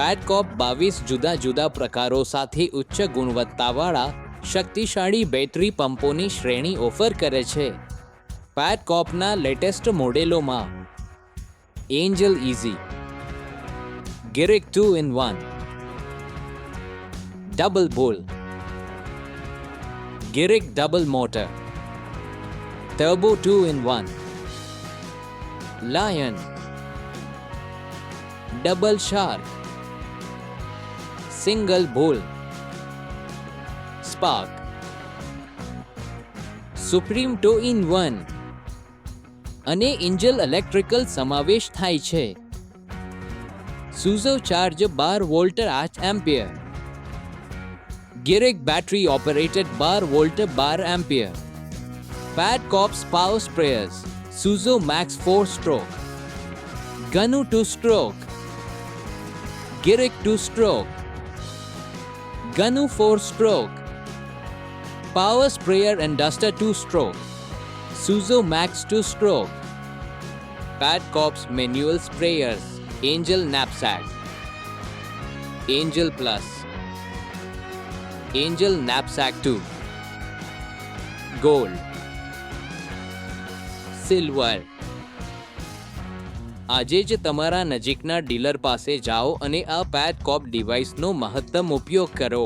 પેડકોપ બાવીસ જુદા જુદા પ્રકારો સાથે ઉચ્ચ ગુણવત્તાવાળા, શક્તિશાળી બેટરી પંપોની શ્રેણી ઓફર કરે છે. પેડકોપના લેટેસ્ટ મોડેલોમાં Angel easy ગિરિક two in one double ball ગિરિક double motor turbo two in one lion double shark single ball. Spark. Supreme two in one. અને ઇન્જલ ઇલેક્ટ્રિકલ સમાવેશ થાય છે. સુઝો ચાર્જ બાર વોલ્ટ આઠ એમ્પિયર. ગિરેક બેટરી ઓપરેટેડ બાર વોલ્ટ બાર એમ્પિયર. પેટ કોપ્સ પાવર સ્પ્રેયર્સ. સુઝો મેક્સ ફોર સ્ટ્રોક. ગનુ two stroke. ગિરેક two stroke. Ganu 4 stroke, Power Sprayer and Duster 2 stroke, Suzo Max 2 stroke, Pad Cops Manual Sprayers, Angel Knapsack, Angel Plus, Angel Knapsack 2, Gold, Silver. આજે જ તમારા નજીકના dealer પાસે જાઓ અને આ પેડ કોપ ડિવાઇસનો મહત્તમ ઉપયોગ કરો.